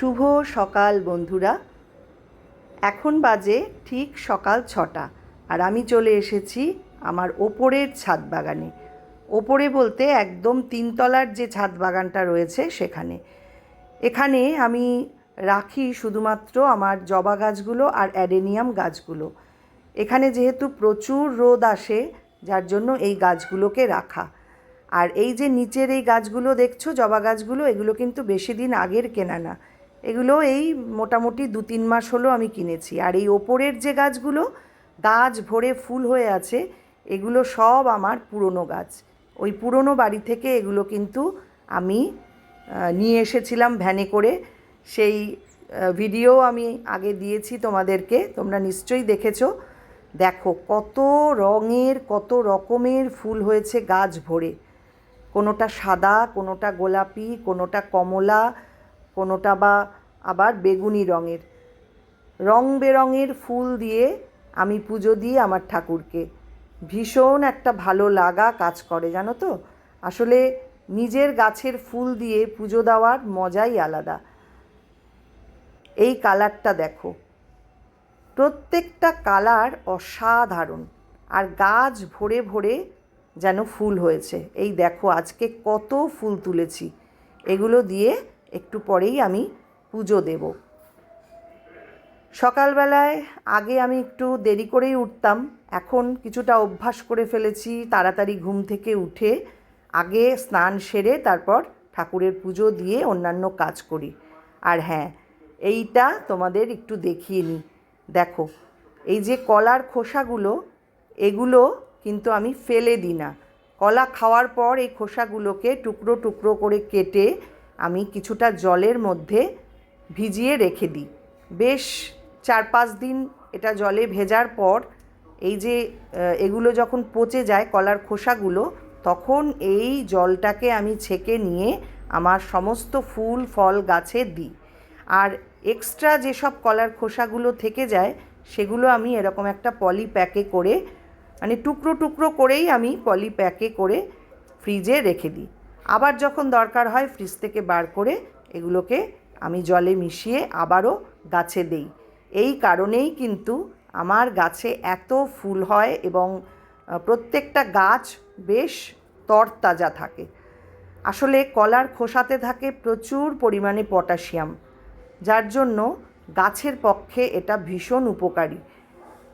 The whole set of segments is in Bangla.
শুভ সকাল বন্ধুরা। এখন বাজে ঠিক সকাল ছটা আর আমি চলে এসেছি আমার ওপরের ছাদ বাগানে। ওপরে বলতে একদম তিনতলার যে ছাদ বাগানটা রয়েছে সেখানে। এখানে আমি রাখি শুধুমাত্র আমার জবা গাছগুলো আর অ্যাডেনিয়াম গাছগুলো। এখানে যেহেতু প্রচুর রোদ আসে, যার জন্য এই গাছগুলোকে রাখা। আর এই যে নিচের এই গাছগুলো দেখছ, জবা গাছগুলো, এগুলো কিন্তু বেশি দিন আগের কেনা না। এগুলো এই মোটামুটি দু তিন মাস হলো আমি কিনেছি। আর এই ওপরের যে গাছগুলো, গাছ ভরে ফুল হয়ে আছে, এগুলো সব আমার পুরনো গাছ। ওই পুরনো বাড়ি থেকে এগুলো কিন্তু আমি নিয়ে এসেছিলাম ভ্যানে করে। সেই ভিডিও আমি আগে দিয়েছি তোমাদেরকে, তোমরা নিশ্চয়ই দেখেছ। দেখো কত রঙের, কত রকমের ফুল হয়েছে গাছ ভরে। কোনোটা সাদা, কোনোটা গোলাপি, কোনোটা কমলা কোনোটা বা আবার বেগুনি রঙের। রং বেরঙের ফুল দিয়ে আমি পুজো দিই আমার ঠাকুরকে। ভীষণ একটা ভালো লাগা কাজ করে, জানো তো? আসলে নিজের গাছের ফুল দিয়ে পুজো দেওয়ার মজাই আলাদা। এই কালারটা দেখো। প্রত্যেকটা কালার অসাধারণ। আর গাছ ভরে ভরে যেন ফুল হয়েছে। এই দেখো, আজকে কত ফুল তুলেছি। এগুলো দিয়ে একটু পরেই আমি পুজো দেব। সকালবেলায় আগে আমি একটু দেরি করেই উঠতাম। এখন কিছুটা অভ্যাস করে ফেলেছি তাড়াতাড়ি ঘুম থেকে উঠে। আগে স্নান সেরে তারপর ঠাকুরের পুজো দিয়ে অন্যান্য কাজ করি। আর হ্যাঁ এইটা তোমাদের একটু দেখিয়ে নিই। দেখো, এই যে কলার খোসাগুলো, এগুলো কিন্তু আমি ফেলে দিই না। কলা খাওয়ার পর এই খোসাগুলোকে টুকরো টুকরো করে কেটে আমি কিছুটা জলের মধ্যে ভিজিয়ে রেখে দিই। বেশ চার পাঁচ দিন এটা জলে ভেজার পর এই যে এগুলো যখন পচে যায় কলার খোসাগুলো, তখন এই জলটাকে আমি ছেঁকে নিয়ে আমার সমস্ত ফুল, ফল গাছে দিই। আর এক্সট্রা যেসব কলার খোসাগুলো থেকে যায়, সেগুলো আমি এরকম একটা পলি প্যাকে করে মানে টুকরো টুকরো করেই আমি পলি প্যাকে করে ফ্রিজে রেখে দিই। আবার যখন দরকার হয় ফ্রিজ থেকে বার করে এগুলোকে আমি জলে মিশিয়ে আবারও গাছে দেই। এই কারণেই কিন্তু আমার গাছে এত ফুল হয় এবং প্রত্যেকটা গাছ বেশ তরতাজা থাকে। আসলে কলার খোসাতে থাকে প্রচুর পরিমাণে পটাশিয়াম, যার জন্য গাছের পক্ষে এটা ভীষণ উপকারী।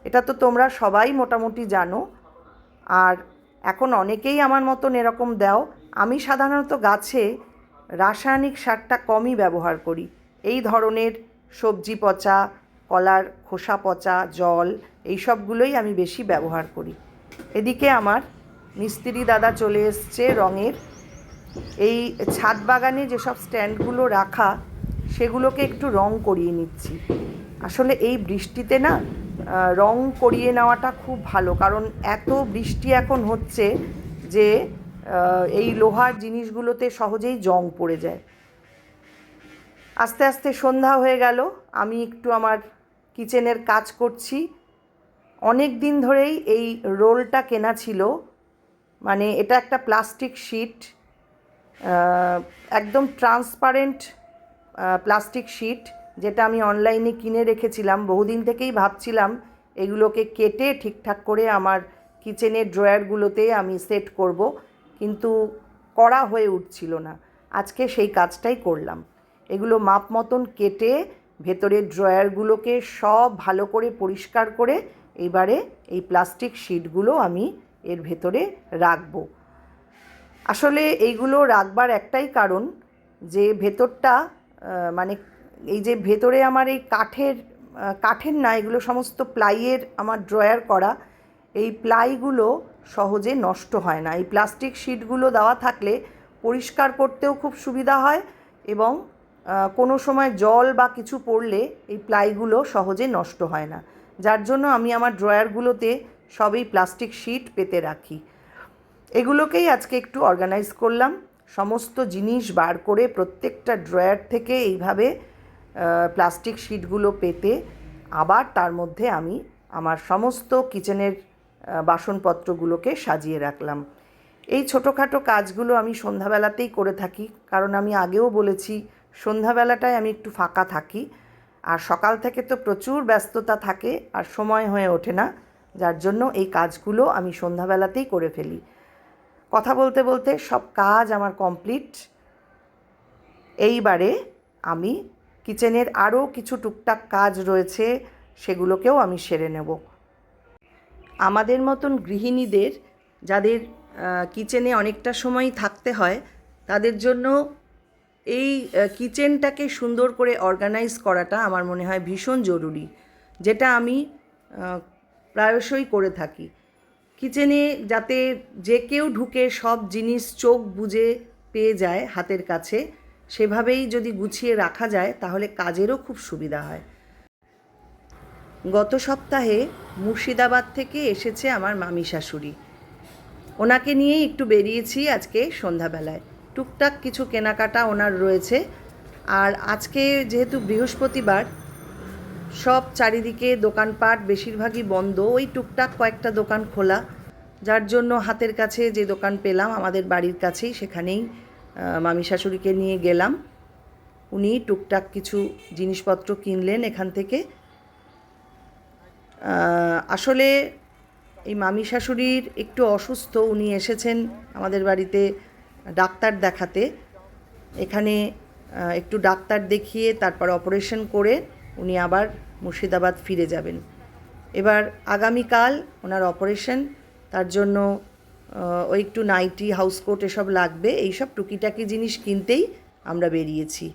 এটা তো তোমরা সবাই মোটামুটি জানো। আর এখন অনেকেই আমার মতন এরকম দাও আমি সাধারণত গাছে রাসায়নিক সারটা কমই ব্যবহার করি। এই ধরনের সবজি পচা, কলার খোসা পচা, জল এই সবগুলোই আমি বেশি ব্যবহার করি। এদিকে আমার মিস্ত্রি দাদা চলে এসছে রঙের। এই ছাদ বাগানে যেসব স্ট্যান্ডগুলো রাখা, সেগুলোকে একটু রং করিয়ে নিচ্ছি। আসলে এই বৃষ্টিতে না রং করিয়ে নেওয়াটা খুব ভালো। কারণ এত বৃষ্টি এখন হচ্ছে যে এই লোহার জিনিসগুলোতে সহজেই জং পড়ে যায়। আস্তে আস্তে সন্ধ্যা হয়ে গেল, আমি একটু আমার কিচেনের কাজ করছি। অনেক দিন ধরেই এই রোলটা কেনা ছিল মানে এটা একটা প্লাস্টিক শিট একদম ট্রান্সপারেন্ট প্লাস্টিক শিট, যেটা আমি অনলাইনে কিনে রেখেছিলাম। বহুদিন থেকেই ভাবছিলাম এগুলোকে কেটে ঠিকঠাক করে আমার কিচেনের ড্রয়ারগুলোতে আমি সেট করব। কিন্তু করা হয়ে উঠছিল না। আজকে সেই কাজটাই করলাম। এগুলো মাপ মতন কেটে ভেতরের ড্রয়ারগুলোকে সব ভালো করে পরিষ্কার করে এবারে এই প্লাস্টিক শিটগুলো আমি এর ভেতরে রাখব। আসলে এইগুলো রাখবার একটাই কারণ যে ভেতরটা মানে এই যে ভেতরে আমার এই কাঠের কাঠের না, এগুলো সমস্ত প্লাইয়ের আমার ড্রয়ার করা, এই প্লাইগুলো সহজে নষ্ট হয় না। এই প্লাস্টিক শিটগুলো দেওয়া থাকলে পরিষ্কার করতেও খুব সুবিধা হয় এবং কোনো সময় জল বা কিছু পড়লে এই প্লাইগুলো সহজে নষ্ট হয় না। যার জন্য আমি আমার ড্রয়ারগুলোতে সবই প্লাস্টিক শিট পেতে রাখি। এগুলোকেই আজকে একটু অর্গানাইজ করলাম। সমস্ত জিনিস বার করে প্রত্যেকটা ড্রয়ার থেকে এইভাবে প্লাস্টিক শিটগুলো পেতে আবার তার মধ্যে আমি আমার সমস্ত কিচেনের বাসনপত্রগুলোকে সাজিয়ে রাখলাম। এই ছোটোখাটো কাজগুলো আমি সন্ধ্যাবেলাতেই করে থাকি, কারণ আমি আগেও বলেছি, সন্ধ্যাবেলাটায় আমি একটু ফাঁকা থাকি। আর সকাল থেকে তো প্রচুর ব্যস্ততা থাকে, আর সময় হয়ে ওঠে না, যার জন্য এই কাজগুলো আমি সন্ধ্যাবেলাতেই করে ফেলি। কথা বলতে বলতে সব কাজ আমার কমপ্লিট। এইবারে আমি কিচেনের আরও কিছু টুকটাক কাজ রয়েছে, সেগুলোকেও আমি সেরে নেব। আমাদের মতন গৃহিণীদের, যাদের কিচেনে অনেকটা সময় থাকতে হয়, তাদের জন্য এই কিচেনটাকে সুন্দর করে অর্গানাইজ করাটা আমার মনে হয় ভীষণ জরুরি, যেটা আমি প্রায়শই করে থাকি। কিচেনে যাতে যে কেউ ঢুকে সব জিনিস চোখ বুজে পেয়ে যায় হাতের কাছে, সেভাবেই যদি গুছিয়ে রাখা যায়, তাহলে কাজেরও খুব সুবিধা হয়। গত সপ্তাহে মুর্শিদাবাদ থেকে এসেছে আমার মামি শাশুড়ি। ওনাকে নিয়েই একটু বেরিয়েছি আজকে সন্ধ্যাবেলায়। টুকটাক কিছু কেনাকাটা ওনার রয়েছে। আর আজকে যেহেতু বৃহস্পতিবার, সব চারিদিকে দোকানপাট বেশিরভাগই বন্ধ। ওই টুকটাক কয়েকটা দোকান খোলা। যার জন্য হাতের কাছে যে দোকান পেলাম, আমাদের বাড়ির কাছেই সেখানেই মামি শাশুড়িকে নিয়ে গেলাম। উনি টুকটাক কিছু জিনিসপত্র কিনলেন এখান থেকে। আসলে এই মামি শাশুড়ির একটু অসুস্থ, উনি এসেছেন আমাদের বাড়িতে ডাক্তার দেখাতে। এখানে একটু ডাক্তার দেখিয়ে তারপর অপারেশন করে উনি আবার মুর্শিদাবাদ ফিরে যাবেন। এবার আগামীকাল ওনার অপারেশন, তার জন্য ওই একটু নাইটি হাউসকোট এসব লাগবে, এইসব টুকিটাকি জিনিস কিনতেই আমরা বেরিয়েছি।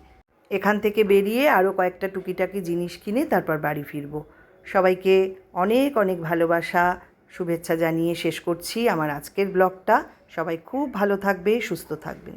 এখান থেকে বেরিয়ে আরও কয়েকটা টুকিটাকি জিনিস কিনে তারপর বাড়ি ফিরবো। সবাইকে অনেক অনেক ভালোবাসা, শুভেচ্ছা জানিয়ে শেষ করছি আমার আজকের ব্লগটা। সবাই খুব ভালো থাকবে, সুস্থ থাকবেন।